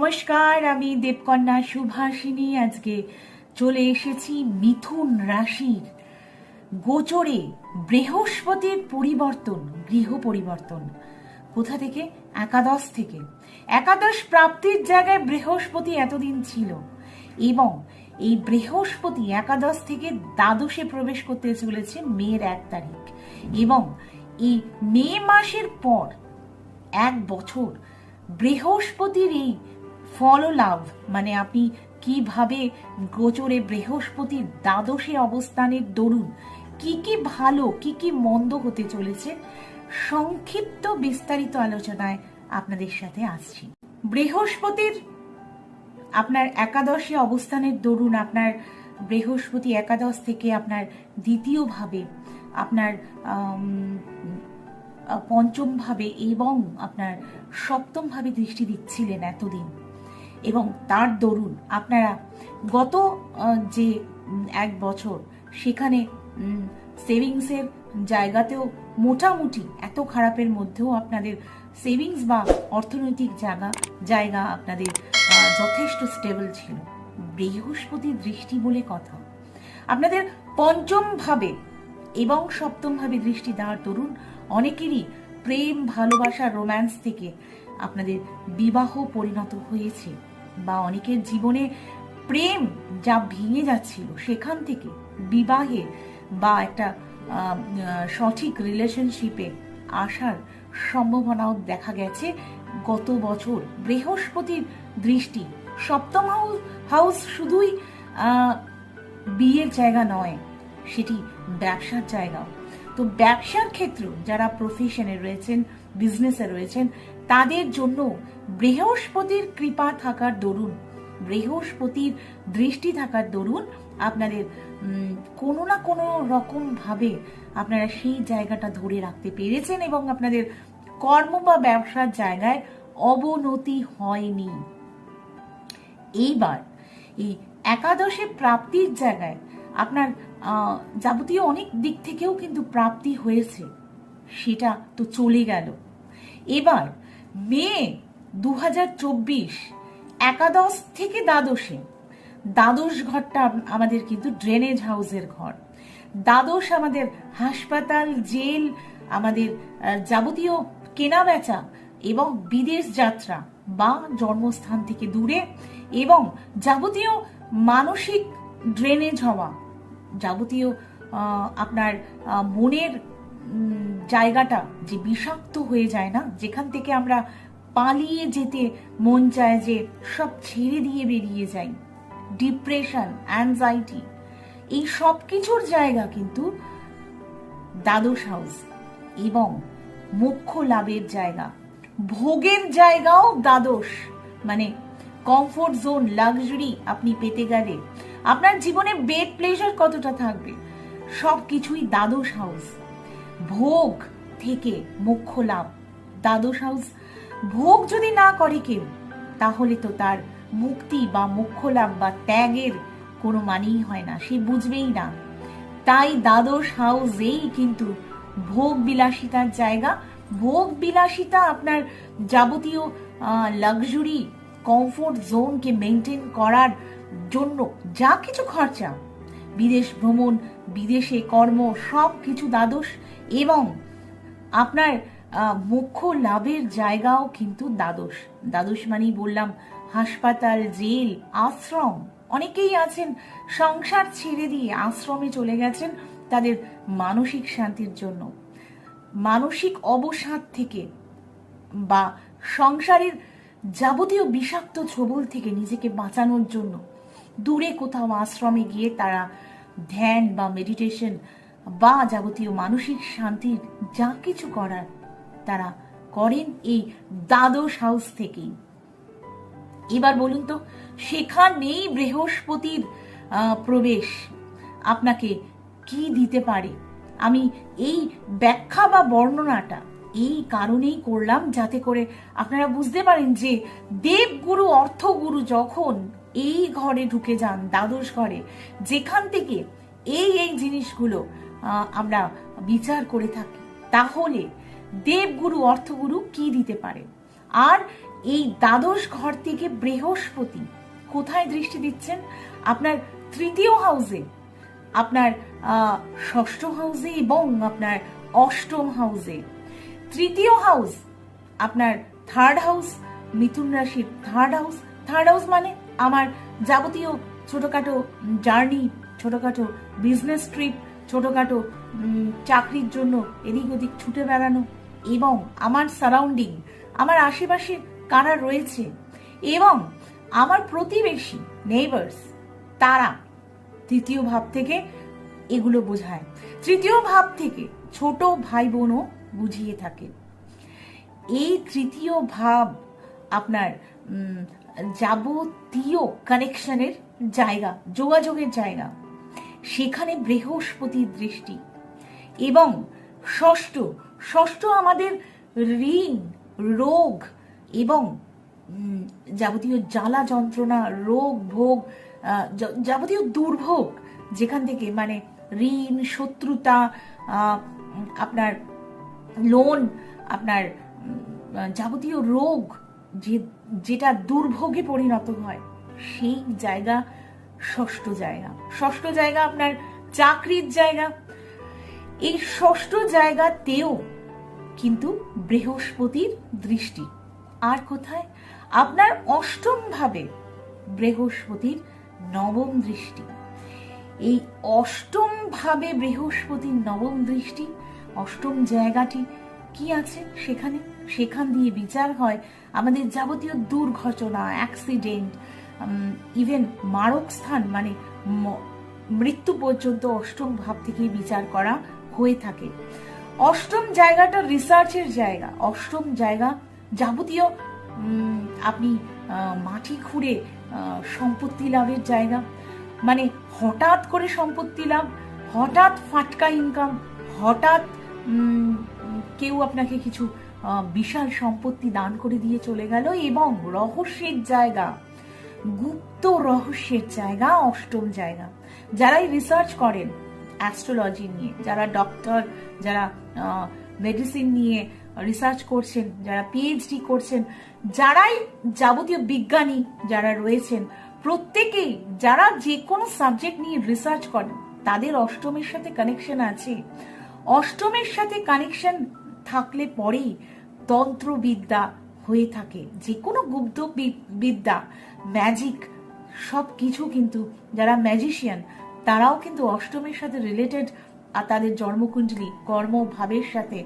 নমস্কার, আমি দেবকন্যা সুভাষিনী। আজকে চলে এসেছি মিথুন রাশির গোচরে বৃহস্পতির পরিবর্তন, গৃহ পরিবর্তন। কোথা থেকে? একাদশ থেকে। একাদশ প্রাপ্তির জায়গায় বৃহস্পতি এতদিন ছিল এবং এই বৃহস্পতি একাদশ থেকে দ্বাদশে প্রবেশ করতে চলেছে মেয়ের এক তারিখ এবং এই মে মাসের পর এক বছর বৃহস্পতির এই ফললাভ মানে আপনি কীভাবে গোচরে বৃহস্পতির দ্বাদশে অবস্থানের দরুন কি কি ভালো কি কি মন্দ হতে চলেছে সংক্ষিপ্ত বিস্তারিত আলোচনায় আপনাদের সাথে আসছি। বৃহস্পতির আপনার একাদশে অবস্থানের দরুন আপনার বৃহস্পতি একাদশ থেকে আপনার দ্বিতীয়ভাবে আপনার আম, আহ, পঞ্চম ভাবে এবং আপনার সপ্তম ভাবে দৃষ্টি দিচ্ছিলেন এতদিন। এবং তার দরুন আপনারা গত যে এক বছর সেখানে সেভিংসের জায়গাতেও মোটামুটি এত খারাপের মধ্যেও আপনাদের সেভিংস বা অর্থনৈতিক জায়গা জায়গা আপনাদের যথেষ্ট স্টেবল ছিল। বৃহস্পতির দৃষ্টি বলে কথা। আপনাদের পঞ্চম ভাবে এবং সপ্তম ভাবে দৃষ্টি দেওয়ার তরুণ অনেকেরই প্রেম, ভালোবাসা, রোম্যান্স থেকে আপনাদের বিবাহ পরিণত হয়েছে। বা অনেকের জীবনে প্রেম যা ভেঙে যাচ্ছিল সেখান থেকে বিবাহে বা একটা সঠিক রিলেশনশিপে আসার সম্ভাবনাও দেখা গেছে। গত বছর বৃহস্পতির দৃষ্টি সপ্তম হাউস শুধুই বিয়ের জায়গা নয়, সেটি ব্যবসার জায়গাও। তো ব্যবসার ক্ষেত্র যারা প্রফেশনে রয়েছেন বিজনেসে রয়েছেন তাদের জন্য বৃহস্পতির কৃপা থাকার দরুন, বৃহস্পতির দৃষ্টি থাকার দরুন আপনাদের কোনো না কোনো রকম ভাবে আপনারা সেই জায়গাটা ধরে রাখতে পেরেছেন এবং আপনাদের কর্ম বা ব্যবসার জায়গায় অবনতি হয়নি। এইবার এই একাদশে প্রাপ্তির জায়গায় আপনার যাবতীয় অনেক দিক থেকেও কিন্তু প্রাপ্তি হয়েছে, সেটা তো চলে গেল। এবার মে দু একাদশ থেকে দ্বাদশে। দ্বাদশ ঘরটা আমাদের কিন্তু ড্রেনেজ হাউসের ঘর। দ্বাদশ আমাদের হাসপাতাল, জেল, আমাদের যাবতীয় কেনা বেচা এবং বিদেশ যাত্রা বা জন্মস্থান থেকে দূরে এবং যাবতীয় মানসিক ড্রেনেজ হওয়া, যাবতীয় আপনার মনের জায়গাটা যে বিষাক্ত হয়ে যায় না, যেখান থেকে আমরা পালিয়ে যেতে মন চায় যে সব ছেড়ে দিয়ে বেরিয়ে যাই। ডিপ্রেশন অ্যাংজাইটি এই সব কিছুর জায়গা কিন্তু দ্বাদশ হাউস এবং মোক্ষ লাভের জায়গা। ভোগের জায়গাও দ্বাদশ মানে কমফোর্ট জোন লাক্সারি আপনি পেতে গেলে আপনার জীবনে বেড প্লেজার কতটা থাকবে? সব কিছুই দ্বাদশ হাউস ভোগ থেকে মোক্ষ লাভ। দ্বাদশ হাউস, ভোগ যদি না করে কেউ, তাহলে তো তার মুক্তি বা মোক্ষ লাভ বা ত্যাগের কোনো মানেই হয় না, সে বুঝবেই না। তাই দ্বাদশ হাউসেই কিন্তু ভোগ বিলাসিতার জায়গা। ভোগ বিলাসিতা আপনার যাবতীয় লাক্সুরি কমফোর্ট জোনকে মেনটেন করার জন্য যা কিছু খরচা বিদেশ ভ্রমণ, বিদেশে কর্ম সব কিছু দ্বাদশ এবং আপনার মুখ্য লাভের জায়গাও কিন্তু দ্বাদশ। দ্বাদশ মানেই বললাম, হাসপাতাল, জেল, আশ্রম, অনেকেই আছেন, সংসার ছেড়ে দিয়ে আশ্রমে চলে গেছেন তাদের মানসিক শান্তির জন্য। মানসিক অবসাদ থেকে বা সংসারের যাবতীয় বিষাক্ত ছবল থেকে নিজেকে বাঁচানোর জন্য দূরে কোথাও আশ্রমে গিয়ে তারা ধ্যান বা মেডিটেশন বা যাবতীয় মানসিক শান্তির যা কিছু করার, তারা করেন এই দ্বাদশ হাউস থেকেই। এবার বলুন তো, সেখানেই বৃহস্পতির প্রবেশ আপনাকে কি দিতে পারে? আমি এই ব্যাখ্যা বা বর্ণনাটা এই কারণেই করলাম যাতে করে আপনারা বুঝতে পারেন যে দেবগুরু, অর্থগুরু যখন এই ঘরে ঢুকে যান, দ্বাদশ ঘরে। যেখান থেকে এই এই জিনিসগুলো আমরা বিচার করে থাকি, তাহলে দেবগুরু, অর্থগুরু কি দিতে পারে? আর এই দ্বাদশ ঘর থেকে বৃহস্পতি কোথায় দৃষ্টি দিচ্ছেন? আপনার তৃতীয় হাউসে, আপনার ষষ্ঠ হাউসে এবং আপনার অষ্টম হাউসে। তৃতীয় হাউস, আপনার থার্ড হাউস মিথুন রাশির থার্ড হাউস থার্ড হাউস মানে আমার যাবতীয় ছোটখাটো জার্নি, ছোটখাটো বিজনেস ট্রিপ ছোটখাটো চাকরির জন্য এদিক ওদিক ছুটে বেড়ানো এবং আমার সারাউন্ডিং আমার আশেপাশে কারা রয়েছে এবং আমার প্রতিবেশী নেইবার্স তারা তৃতীয় ভাব থেকে এগুলো বোঝায়। তৃতীয় ভাব থেকে ছোট ভাই বোনও বুঝিয়ে থাকে। এই তৃতীয় ভাব আপনার যাবতীয় কানেকশনের জায়গা, যোগাযোগের জায়গা। সেখানে বৃহস্পতির দৃষ্টি। এবং ষষ্ঠ ষষ্ঠ আমাদের ঋণ, রোগ এবং যাবতীয় জ্বালা যন্ত্রণা, রোগ, ভোগ যাবতীয় দুর্ভোগ যেখান থেকে মানে ঋণ, শত্রুতা আপনার লোন আপনার যাবতীয় রোগ যে, যেটা দুর্ভোগে পরিণত হয়, সেই জায়গা ষষ্ঠ জায়গা। ষষ্ঠ জায়গা আপনার চাকরির জায়গা। এই ষষ্ঠ জায়গাতেও কিন্তু বৃহস্পতির দৃষ্টি। আর কোথায়? আপনার অষ্টম ভাবে বৃহস্পতির নবম দৃষ্টি। এই অষ্টম ভাবে বৃহস্পতির নবম দৃষ্টি, অষ্টম জায়গাটি কি আছে সেখানে? সেখান দিয়ে বিচার হয় আমাদের যাবতীয় দুর্ঘটনা অ্যাক্সিডেন্ট ইভেন মারক স্থান মানে মৃত্যু পর্যন্ত অষ্টম ভাব থেকে বিচার করা হয়ে থাকে। অষ্টম জায়গাটা রিসার্চের জায়গা। অষ্টম জায়গা যাবতীয় আপনি মাটি খুঁড়ে সম্পত্তি লাভের জায়গা। মানে হঠাৎ করে সম্পত্তি লাভ, হঠাৎ ফাটকা ইনকাম হঠাৎ কেউ আপনাকে কিছু বিশাল সম্পত্তি দান করে দিয়ে চলে গেল এবং রহস্যের জায়গা, গুপ্ত রহস্যের জায়গা, অষ্টম জায়গা। যারাই রিসার্চ করেন অ্যাস্ট্রোলজি নিয়ে, যারা ডক্টর যারা মেডিসিন নিয়ে রিসার্চ করছেন, যারা পিএইচডি করছেন, যারাই যাবতীয় বিজ্ঞানী যারা রয়েছেন, প্রত্যেকেই যারা যে কোনো সাবজেক্ট নিয়ে রিসার্চ করেন, তাদের অষ্টমের সাথে কানেকশন আছে। অষ্টমের সাথে কানেকশন থাকলে পরেই তন্ত্রবিদ্যা হয়ে থাকে। যে কোনো গুপ্ত বিদ্যা ম্যাজিক সব কিছু কিন্তু যারা ম্যাজিশিয়ান তারাও কিন্তু অষ্টমের সাথে রিলেটেড আর তাদের জন্মকুণ্ডলী কর্মভাবের সাথে,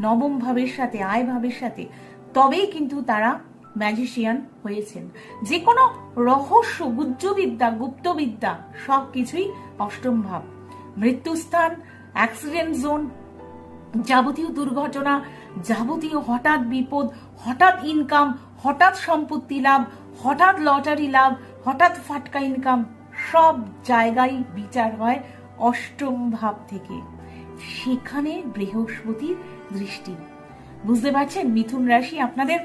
নবম ভাবের সাথে, আয় ভাবের সাথে, তবেই কিন্তু তারা ম্যাজিশিয়ান হয়েছেন। যে কোনো রহস্য, গুজ্জবিদ্যা, গুপ্তবিদ্যা সব কিছুই অষ্টম ভাব। মৃত্যুস্থান অ্যাক্সিডেন্ট জোন যাবতীয় দুর্ঘটনা, যাবতীয় হঠাৎ বিপদ, হঠাৎ ইনকাম হঠাৎ সম্পত্তি লাভ, হঠাৎ লটারি লাভ, হঠাৎ ফাটকা ইনকাম সব জায়গায় বিচার হয় অষ্টম ভাব থেকে। সেখানে বৃহস্পতির দৃষ্টি। বুঝতে পারছেন? মিথুন রাশি আপনাদের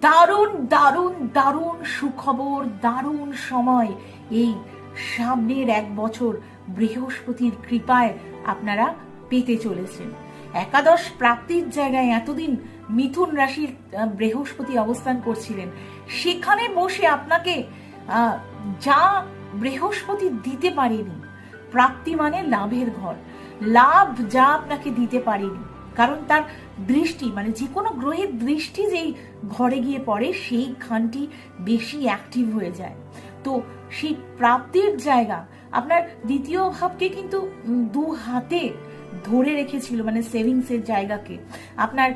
দারুণ দারুণ দারুণ সুখবর, দারুণ সময়। এই সামনের এক বছর বৃহস্পতির কৃপায় আপনারা পেতে চলেছেন। একাদশ প্রাপ্তির জায়গায় এতদিন মিথুন রাশির বৃহস্পতি অবস্থান করছিলেন। সেখানে বসে আপনাকে যা বৃহস্পতি দিতে পারেনি, প্রাপ্তি মানে লাভের ঘর। লাভ যা আপনাকে দিতে পারেনি, কারণ তার দৃষ্টি মানে যে কোনো গ্রহের দৃষ্টি যেই ঘরে গিয়ে পড়ে সেই খানটি বেশি অ্যাক্টিভ হয়ে যায়। তো সেই প্রাপ্তির জায়গা, আপনার দ্বিতীয় ভাবকে কিন্তু দু হাতে ধরে রেখেছিল মানে সেভিংসের জায়গাকে আপনার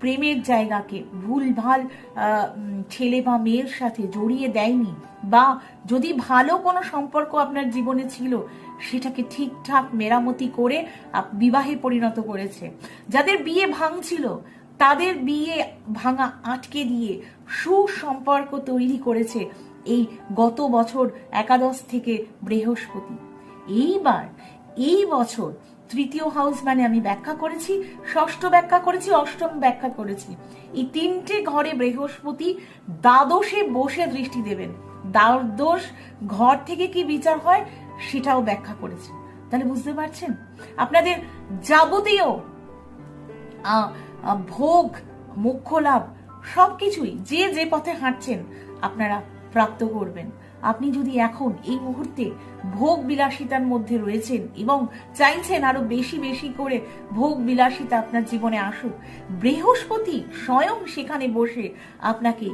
প্রেমের জায়গাকে ভুল ভালো আহ, ছেলে বা মেয়ের সাথে জড়িয়ে দেয়নি বা যদি ভালো কোনো সম্পর্ক আপনার জীবনে ছিল সেটাকে ঠিকঠাক মেরামতি করে বিবাহে পরিণত করেছে। যাদের বিয়ে ভাঙছিল তাদের বিয়ে ভাঙা আটকে দিয়ে সুসম্পর্ক তৈরি করেছে এই গত বছর একাদশ থেকে বৃহস্পতি। এইবার এই বছর তৃতীয় হাউস মানে আমি ব্যাখ্যা করেছি, ষষ্ঠ ব্যাখ্যা করেছি, অষ্টম ব্যাখ্যা করেছি। এই তিনটে ঘরে বৃহস্পতি দ্বাদশে বসে দৃষ্টি দেবেন। দ্বাদশ ঘর থেকে কি বিচার হয়, সেটাও ব্যাখ্যা করেছি তাহলে বুঝতে পারছেন? আপনাদের যাবতীয় ভোগ, মোক্ষ লাভ, সবকিছুই যে যে পথে হাঁটছেন, আপনারা প্রাপ্ত করবেন। আপনি যদি এখন এই মুহূর্তে ভোগ বিলাসিতার মধ্যে রয়েছেন এবং চাইছেন আরও বেশি বেশি করে ভোগ বিলাসিতা আপনার জীবনে আসুক, বৃহস্পতি স্বয়ং সেখানে বসে আপনাকে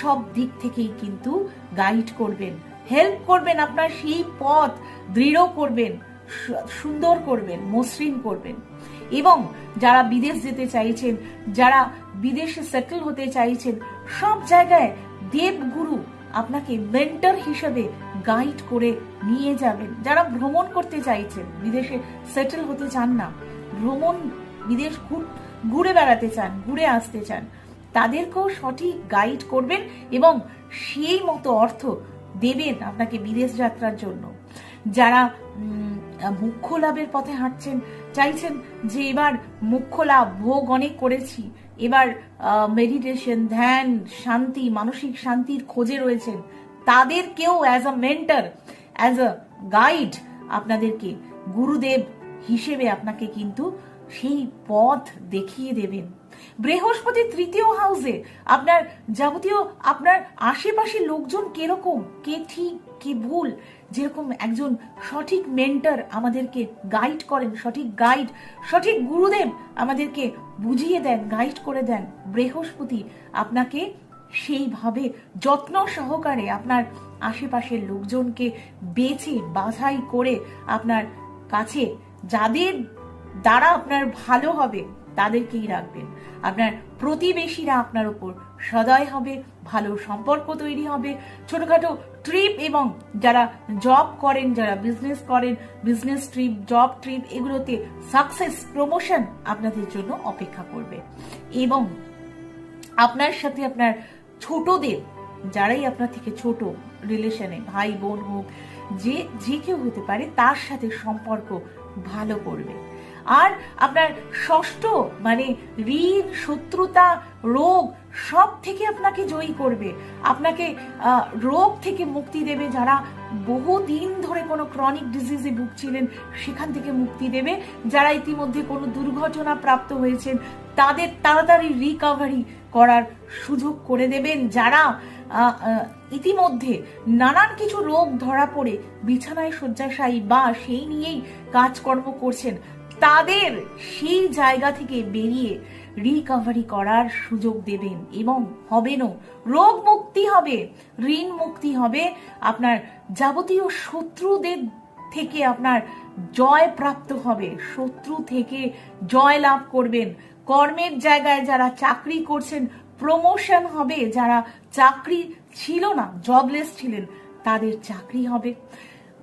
সব দিক থেকেই কিন্তু গাইড করবেন হেল্প করবেন, আপনার সেই পথ দৃঢ় করবেন সুন্দর করবেন, মসৃণ করবেন। এবং যারা বিদেশ যেতে চাইছেন, যারা বিদেশে সেটেল হতে চাইছেন, সব জায়গায় দেবগুরু আপনাকে মেন্টর হিসেবে গাইড করে নিয়ে যাবেন। যারা ভ্রমণ করতে চাইছেন, বিদেশে সেটেল হতে চান না, ভ্রমণ বিদেশ ঘুর- বেড়াতে চান, ঘুরে আসতে চান, তাদেরকেও সঠিক গাইড করবেন এবং সেই মতো অর্থ দেবেন আপনাকে বিদেশ যাত্রার জন্য। যারা মুখ্য লাভের পথে হাঁটছেন, চাইছেন যে এবার মুখ্য লাভ ভোগ অনেক করেছি। এবার মেডিটেশন ধ্যান, শান্তি, মানসিক শান্তির খোঁজে রয়েছেন। তাদেরকেও as a mentor as a guide আপনাদেরকে গুরুদেব হিসেবে আপনাকে কিন্তু সেই পথ দেখিয়ে দেবেন। বৃহস্পতি তৃতীয় হাউসে আপনার যাবতীয় আপনার আশেপাশে লোকজন কীরকম, কে ঠিক কে ভুল? যেরকম একজন সঠিক মেন্টার আমাদেরকে গাইড করেন, সঠিক গাইড সঠিক গুরুদেব আমাদেরকে বুঝিয়ে দেন গাইড করে দেন। বৃহস্পতি আপনাকে সেইভাবে যত্ন সহকারে আপনার আশেপাশের লোকজনকে বেছে বাছাই করে আপনার কাছে যাদের দ্বারা আপনার ভালো হবে, তাদেরকেই রাখবেন। আপনার প্রতিবেশীরা আপনার উপর সদয় হবে, ভালো সম্পর্ক তৈরি হবে। ছোটখাটো ট্রিপ এবং যারা জব করেন, যারা বিজনেস করেন বিজনেস ট্রিপ জব ট্রিপ এগুলোতে সাকসেস প্রমোশন আপনাদের জন্য অপেক্ষা করবে। এবং আপনার সাথে আপনার ছোটদের, যারাই আপনার থেকে ছোট রিলেশনে ভাই, বোন হোক, যে যে কেউ হতে পারে, তার সাথে সম্পর্ক ভালো করবে। আর আপনার ষষ্ঠ মানে ঋণ, শত্রুতা, রোগ, সব থেকে আপনাকে জয়ী করবে। আপনাকে রোগ থেকে মুক্তি দেবে যারা বহুদিন ধরে কোনো ক্রনিক ডিজিজে ভুগছিলেন, সেখান থেকে মুক্তি দেবে। যারা ইতিমধ্যে কোনো দুর্ঘটনা প্রাপ্ত হয়েছেন, তাদের তাড়াতাড়ি রিকভারি করার সুযোগ করে দেবেন। যারা ইতিমধ্যে নানান কিছু রোগ ধরা পড়ে, বিছানায় শয্যাশায়ী বা সেই নিয়েই কাজকর্ম করছেন তাদের সেই জায়গা থেকে বেরিয়ে রিকভারি করার সুযোগ দেবেন এবং হবেনও। রোগ মুক্তি হবে, ঋণ মুক্তি হবে। আপনার যাবতীয় শত্রুদের থেকে আপনার জয় প্রাপ্ত হবে। শত্রু থেকে জয় লাভ করবেন। কর্মের জায়গায় যারা চাকরি করছেন প্রমোশন হবে। যারা চাকরি ছিল না জবলেস ছিলেন, তাদের চাকরি হবে।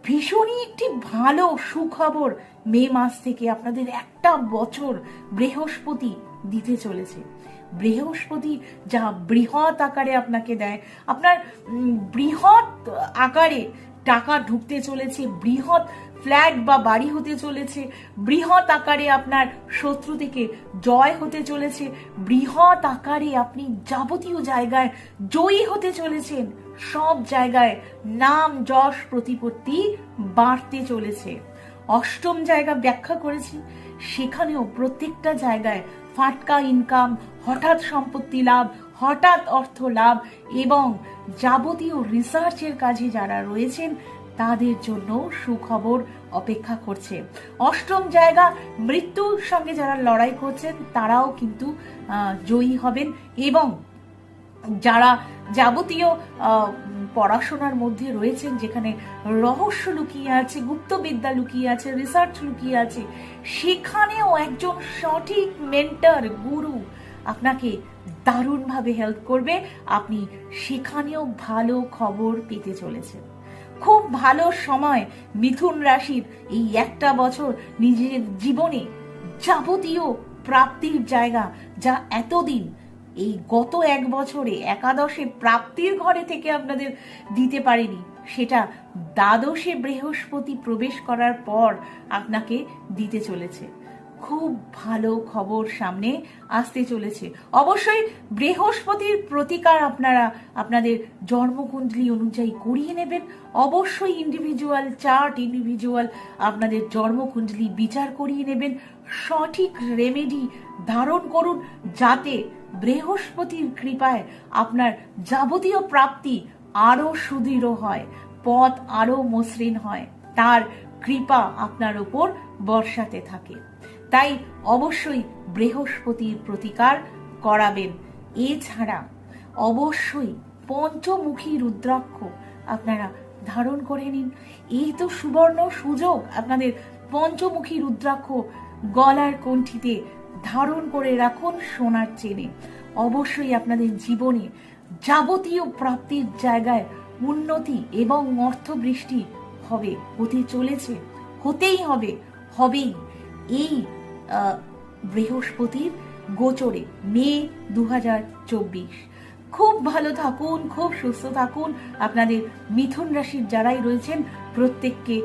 ভীষণই একটি ভালো সুখবর মে মাস থেকে আপনাদের একটা বছর বৃহস্পতি দিতে চলেছে। বৃহস্পতি যা বৃহৎ আকারে আপনাকে দেয়। আপনার বৃহৎ আকারে টাকা ঢুকতে চলেছে, বৃহৎ ফ্ল্যাট বা বাড়ি হতে চলেছে, বৃহৎ আকারে আপনার শত্রু থেকে জয় হতে চলেছে, বৃহৎ আকারে আপনি যাবতীয় জায়গায় জয়ী হতে চলেছেন। সব জায়গায় নাম, যশ, প্রতিপত্তি বাড়তে চলেছে। অষ্টম জায়গা ব্যাখ্যা করেছি, সেখানেও প্রত্যেকটা জায়গায় ফাটকা ইনকাম হঠাৎ সম্পত্তি লাভ, হঠাৎ অর্থ লাভ এবং যাবতীয় রিসার্চের কাজে যারা রয়েছেন, তাদের জন্য সুখবর অপেক্ষা করছে। অষ্টম জায়গা, মৃত্যুর সঙ্গে যারা লড়াই করছেন, তারাও কিন্তু জয়ী হবেন এবং যারা যাবতীয় পড়াশোনার মধ্যে রয়েছেন, যেখানে রহস্য লুকিয়ে আছে, গুপ্তবিদ্যা লুকিয়ে আছে রিসার্চ লুকিয়ে আছে, সেখানেও একজন সঠিক মেন্টার গুরু আপনাকে দারুণভাবে হেল্প করবে। আপনি সেখানেও ভালো খবর পেতে চলেছেন। খুব ভালো সময় মিথুন রাশির এই একটা বছর নিজের জীবনে যাবতীয় প্রাপ্তির জায়গা যা এতদিন এই গত এক বছরে একাদশে প্রাপ্তির ঘরে থেকে আপনাদের দিতে পারিনি। সেটা দ্বাদশে বৃহস্পতি প্রবেশ করার পর আপনাকে দিতে চলেছে। খুব ভালো খবর সামনে আসতে চলেছে। অবশ্যই বৃহস্পতির প্রতিকার আপনারা আপনাদের জন্মকুণ্ডলী অনুযায়ী করিয়ে নেবেন। অবশ্যই ইন্ডিভিজুয়াল চার্ট ইন্ডিভিজুয়াল আপনাদের জন্মকুণ্ডলী বিচার করিয়ে নেবেন। সঠিক রেমেডি ধারণ করুন যাতে বৃহস্পতির কৃপায় আপনার যাবতীয় প্রাপ্তি আরও সুদৃঢ় হয়, পথ আরও মসৃণ হয়। তার কৃপা আপনার উপর বর্ষাতে থাকে। তাই অবশ্যই বৃহস্পতির প্রতিকার করাবেন। এছাড়া অবশ্যই পঞ্চমুখী রুদ্রাক্ষ আপনারা ধারণ করে নিন। এই তো সুবর্ণ সুযোগ আপনাদের পঞ্চমুখী রুদ্রাক্ষ গলার কণ্ঠিতে ধারণ করে রাখুন সোনার চেনে। অবশ্যই আপনাদের জীবনে যাবতীয় প্রাপ্তির জায়গায় উন্নতি এবং অর্থবৃষ্টি হবে, হতে চলেছে, হতেই হবে, হবেই। এই বৃহস্পতির গোচরে, মে দু হাজার চব্বিশ। খুব ভালো থাকুন, খুব সুস্থ থাকুন। আপনাদের মিথুন রাশির যারাই রয়েছেন, প্রত্যেককে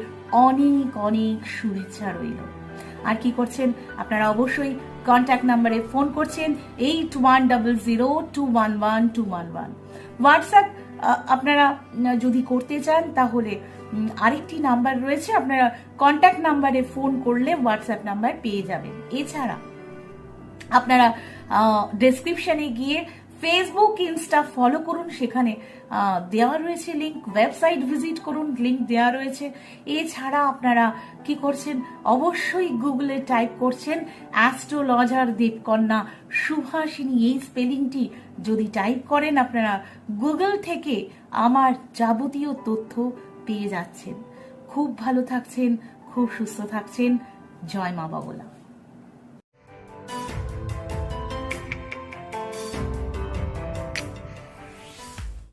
অনেক অনেক শুভেচ্ছা রইল। আর কি করছেন? আপনারা অবশ্যই কন্ট্যাক্ট নাম্বারে ফোন করছেন eight one double zero two one one two one one WhatsApp আপনারা যদি করতে চান, তাহলে আরেকটি নাম্বার রয়েছে, আপনারা কন্ট্যাক্ট নাম্বারে ফোন করলে হোয়াটসঅ্যাপ নাম্বার পেয়ে যাবেন। এছাড়া আপনারা ডেসক্রিপশনে গিয়ে ফেসবুক ইনস্টা ফলো করুন, সেখানে দেওয়া রয়েছে লিঙ্ক ওয়েবসাইট ভিজিট করুন লিঙ্ক দেওয়া রয়েছে। এছাড়া আপনারা কি করছেন? অবশ্যই গুগলে টাইপ করছেন অ্যাস্ট্রোলজার দেবকন্যা সুভাষিনী, এই স্পেলিংটি যদি টাইপ করেন, আপনারা গুগল থেকে আমার যাবতীয় তথ্য পেয়ে যাচ্ছেন। খুব ভালো থাকছেন খুব সুস্থ থাকছেন। জয় মা বাবলা।